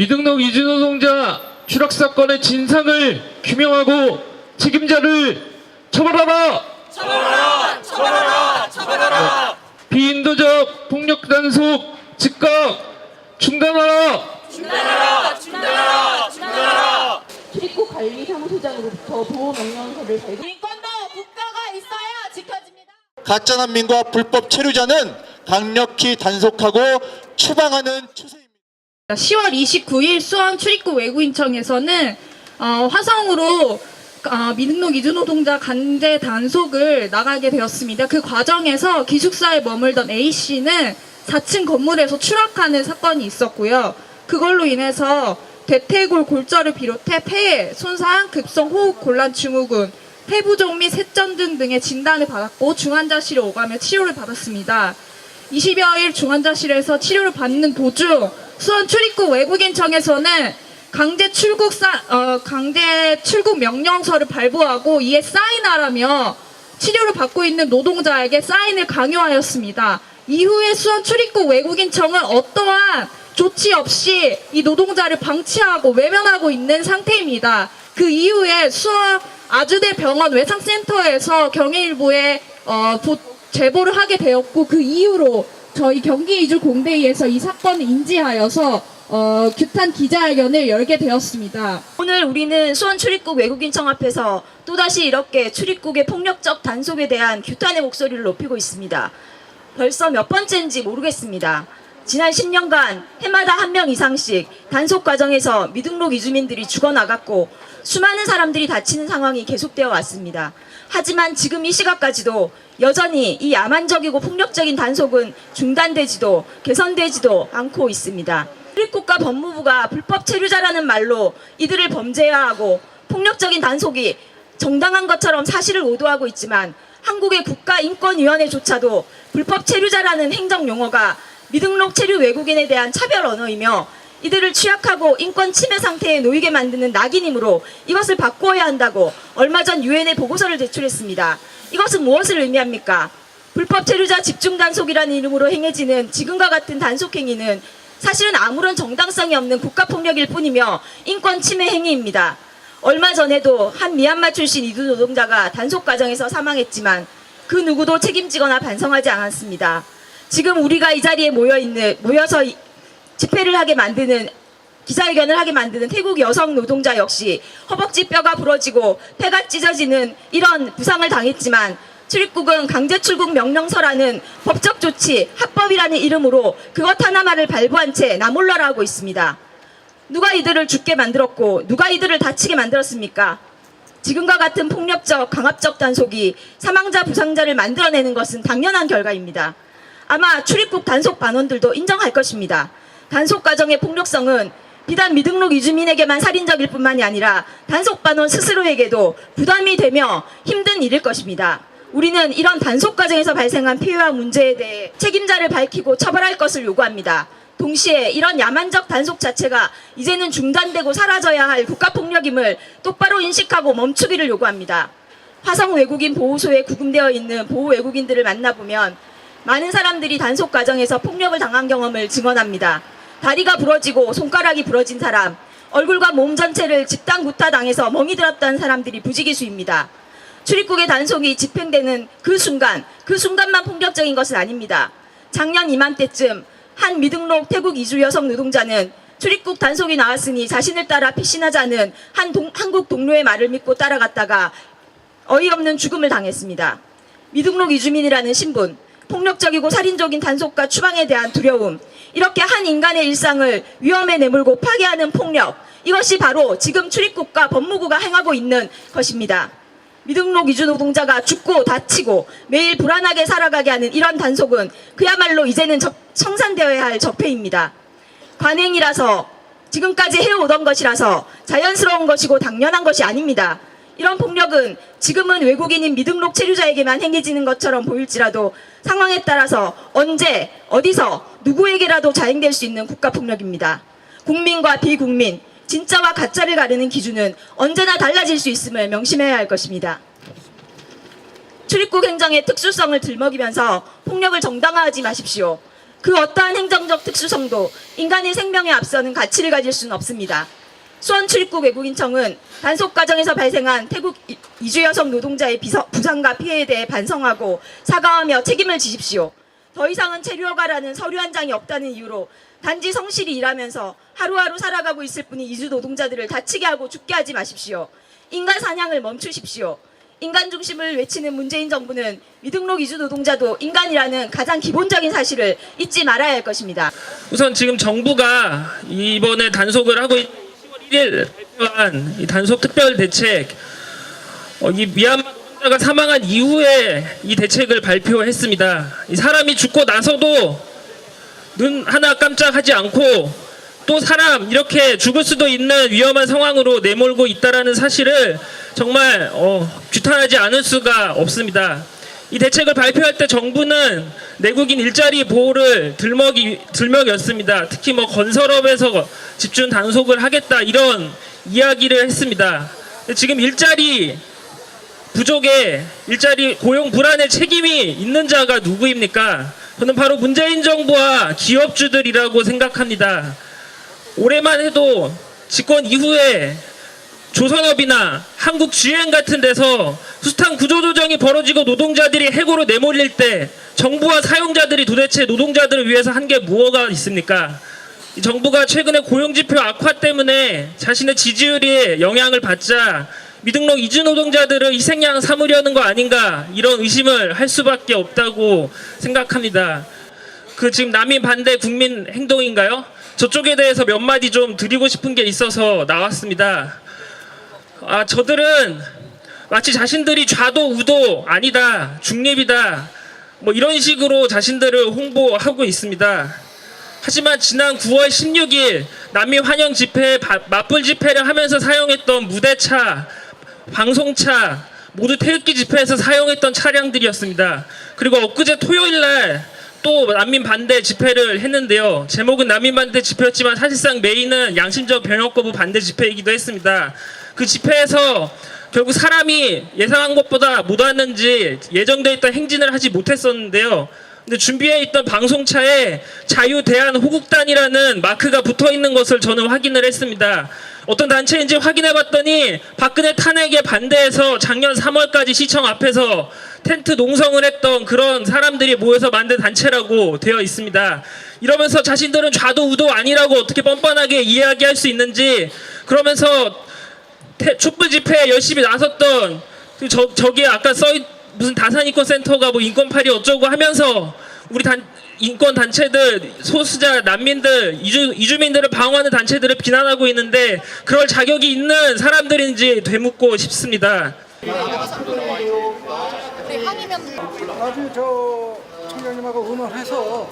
미등록 이주 노동자 추락 사건의 진상을 규명하고 책임자를 처벌하라. 처벌하라. 처벌하라. 처벌하라. 비인도적 폭력 단속 즉각 중단하라. 출입국 관리 사무소장으로부터 보호 명령서를 발급. 인권도 국가가 있어야 지켜집니다. 가짜 난민과 불법 체류자는 강력히 단속하고 추방하는 추세입니다. 10월 29일 수원 출입국 외국인청에서는 어, 화성으로 어, 미등록 이주 노동자 강제 단속을 나가게 되었습니다. 그 과정에서 기숙사에 머물던 A 씨는 4층 건물에서 추락하는 사건이 있었고요. 그걸로 인해서 대퇴골 골절을 비롯해 폐에 손상, 급성 호흡 곤란 증후군, 폐부종 및 셋전등 등의 진단을 받았고 중환자실에 오가며 치료를 받았습니다. 20여일 중환자실에서 치료를 받는 도중 수원 출입국 외국인청에서는 강제 출국 사, 어, 강제 출국 명령서를 발부하고 이에 사인하라며 치료를 받고 있는 노동자에게 사인을 강요하였습니다. 이후에 수원 출입국 외국인청은 어떠한 조치 없이 이 노동자를 방치하고 외면하고 있는 상태입니다. 그 이후에 수원 아주대 병원 외상센터에서 경희일보에 어, 보- 제보를 하게 되었고 그 이후로 저희 경기 이주 공대위에서 이 사건을 인지하여서 어, 규탄 기자회견을 열게 되었습니다. 오늘 우리는 수원 출입국 외국인 청 앞에서 또다시 이렇게 출입국의 폭력적 단속에 대한 규탄의 목소리를 높이고 있습니다. 벌써 몇 번째인지 모르겠습니다. 지난 10년간 해마다 한 명 이상씩 단속 과정에서 미등록 이주민들이 죽어나갔고 수많은 사람들이 다치는 상황이 계속되어 왔습니다. 하지만 지금 이 시각까지도 여전히 이 야만적이고 폭력적인 단속은 중단되지도 개선되지도 않고 있습니다. 출입국과 법무부가 불법 체류자라는 말로 이들을 범죄화하고 폭력적인 단속이 정당한 것처럼 사실을 오도하고 있지만 한국의 국가인권위원회조차도 불법 체류자라는 행정 용어가 미등록 체류 외국인에 대한 차별 언어이며 이들을 취약하고 인권 침해 상태에 놓이게 만드는 낙인이므로 이것을 바꾸어야 한다고 얼마 전 유엔에 보고서를 제출했습니다. 이것은 무엇을 의미합니까? 불법 체류자 집중 단속이라는 이름으로 행해지는 지금과 같은 단속 행위는 사실은 아무런 정당성이 없는 국가 폭력일 뿐이며 인권 침해 행위입니다. 얼마 전에도 한 미얀마 출신 이주 노동자가 단속 과정에서 사망했지만 그 누구도 책임지거나 반성하지 않았습니다. 지금 우리가 이 자리에 모여 있는 모여서 이- 집회를 하게 만드는 기자회견을 하게 만드는 태국 여성 노동자 역시 허벅지 뼈가 부러지고 폐가 찢어지는 이런 부상을 당했지만 출입국은 강제 출국 명령서라는 법적 조치, 합법이라는 이름으로 그것 하나만을 발부한 채 나몰라라 하고 있습니다. 누가 이들을 죽게 만들었고 누가 이들을 다치게 만들었습니까? 지금과 같은 폭력적, 강압적 단속이 사망자, 부상자를 만들어내는 것은 당연한 결과입니다. 아마 출입국 단속 반원들도 인정할 것입니다. 단속 과정의 폭력성은 비단 미등록 이주민에게만 살인적일 뿐만이 아니라 단속 반원 스스로에게도 부담이 되며 힘든 일일 것입니다. 우리는 이런 단속 과정에서 발생한 피해와 문제에 대해 책임자를 밝히고 처벌할 것을 요구합니다. 동시에 이런 야만적 단속 자체가 이제는 중단되고 사라져야 할 국가폭력임을 똑바로 인식하고 멈추기를 요구합니다. 화성 외국인 보호소에 구금되어 있는 보호 외국인들을 만나보면 많은 사람들이 단속 과정에서 폭력을 당한 경험을 증언합니다. 다리가 부러지고 손가락이 부러진 사람, 얼굴과 몸 전체를 집단 구타당해서 멍이 들었던 사람들이 부지기수입니다. 출입국의 단속이 집행되는 그 순간, 그 순간만 폭력적인 것은 아닙니다. 작년 이맘때쯤 한 미등록 태국 이주 여성 노동자는 출입국 단속이 나왔으니 자신을 따라 피신하자는 한 동- 한국 동료의 말을 믿고 따라갔다가 어이없는 죽음을 당했습니다. 미등록 이주민이라는 신분, 폭력적이고 살인적인 단속과 추방에 대한 두려움, 이렇게 한 인간의 일상을 위험에 내몰고 파괴하는 폭력, 이것이 바로 지금 출입국과 법무부가 행하고 있는 것입니다. 미등록 이주 노동자가 죽고 다치고 매일 불안하게 살아가게 하는 이런 단속은 그야말로 이제는 적- 청산되어야 할 적폐입니다. 관행이라서 지금까지 해오던 것이라서 자연스러운 것이고 당연한 것이 아닙니다. 이런 폭력은 지금은 외국인인 미등록 체류자에게만 행해지는 것처럼 보일지라도 상황에 따라서 언제 어디서 누구에게라도 자행될 수 있는 국가폭력입니다. 국민과 비국민, 진짜와 가짜를 가르는 기준은 언제나 달라질 수 있음을 명심해야 할 것입니다. 출입국 행정의 특수성을 들먹이면서 폭력을 정당화하지 마십시오. 그 어떠한 행정적 특수성도 인간의 생명에 앞서는 가치를 가질 수는 없습니다. 수원 출입국 외국인청은 단속 과정에서 발생한 태국 이- 이주 여성 노동자의 부상과 피해에 대해 반성하고 사과하며 책임을 지십시오. 더 이상은 체류허가라는 서류 한 장이 없다는 이유로 단지 성실히 일하면서 하루하루 살아가고 있을 뿐인 이주 노동자들을 다치게 하고 죽게 하지 마십시오. 인간 사냥을 멈추십시오. 인간 중심을 외치는 문재인 정부는 미등록 이주 노동자도 인간이라는 가장 기본적인 사실을 잊지 말아야 할 것입니다. 우선 지금 정부가 이번에 단속을 하고 10월 1일 발표한 이 단속 특별 대책, 어, 이 미얀마 노동자가 사망한 이후에 이 대책을 발표했습니다. 이 사람이 죽고 나서도 눈 하나 깜짝하지 않고 또 사람 이렇게 죽을 수도 있는 위험한 상황으로 내몰고 있다라는 사실을 정말 어, 규탄하지 않을 수가 없습니다. 이 대책을 발표할 때 정부는 내국인 일자리 보호를 들먹이 들먹였습니다. 특히 뭐 건설업에서 집중 단속을 하겠다 이런 이야기를 했습니다. 지금 일자리 부족에 일자리 고용 불안의 책임이 있는 자가 누구입니까? 저는 바로 문재인 정부와 기업주들이라고 생각합니다. 올해만 해도 집권 이후에 조선업이나 한국 GM 같은 데서 숱한 구조조정이 벌어지고 노동자들이 해고로 내몰릴 때 정부와 사용자들이 도대체 노동자들을 위해서 한게 무엇가 있습니까? 이 정부가 최근에 고용지표 악화 때문에 자신의 지지율이 영향을 받자 미등록 이주 노동자들을 희생양 삼으려는 거 아닌가 이런 의심을 할 수밖에 없다고 생각합니다. 그 지금 난민 반대 국민 행동인가요? 저쪽에 대해서 몇 마디 좀 드리고 싶은 게 있어서 나왔습니다. 아, 저들은 마치 자신들이 좌도 우도 아니다, 중립이다, 뭐 이런 식으로 자신들을 홍보하고 있습니다. 하지만 지난 9월 16일 난민 환영 집회, 바- 맞불 집회를 하면서 사용했던 무대차, 방송차, 모두 태극기 집회에서 사용했던 차량들이었습니다. 그리고 엊그제 토요일 날 또 난민 반대 집회를 했는데요. 제목은 난민 반대 집회였지만 사실상 메인은 양심적 병역 거부 반대 집회이기도 했습니다. 그 집회에서 결국 사람이 예상한 것보다 못 왔는지 예정돼 있던 행진을 하지 못했었는데요. 근데 준비해 있던 방송차에 자유대한 호국단이라는 마크가 붙어 있는 것을 저는 확인을 했습니다. 어떤 단체인지 확인해 봤더니 박근혜 탄핵에 반대해서 작년 3월까지 시청 앞에서 텐트 농성을 했던 그런 사람들이 모여서 만든 단체라고 되어 있습니다. 이러면서 자신들은 좌도 우도 아니라고 어떻게 뻔뻔하게 이야기할 수 있는지 그러면서 태- 촛불 집회에 열심히 나섰던 그저 저기 아까 써 있 무슨 다산 인권 센터가 뭐 인권 팔이 어쩌고 하면서 우리 단 인권 단체들 소수자 난민들 이주 이주민들을 방어하는 단체들을 비난하고 있는데 그럴 자격이 있는 사람들인지 되묻고 싶습니다. 나중에 저 총장님하고 의논해서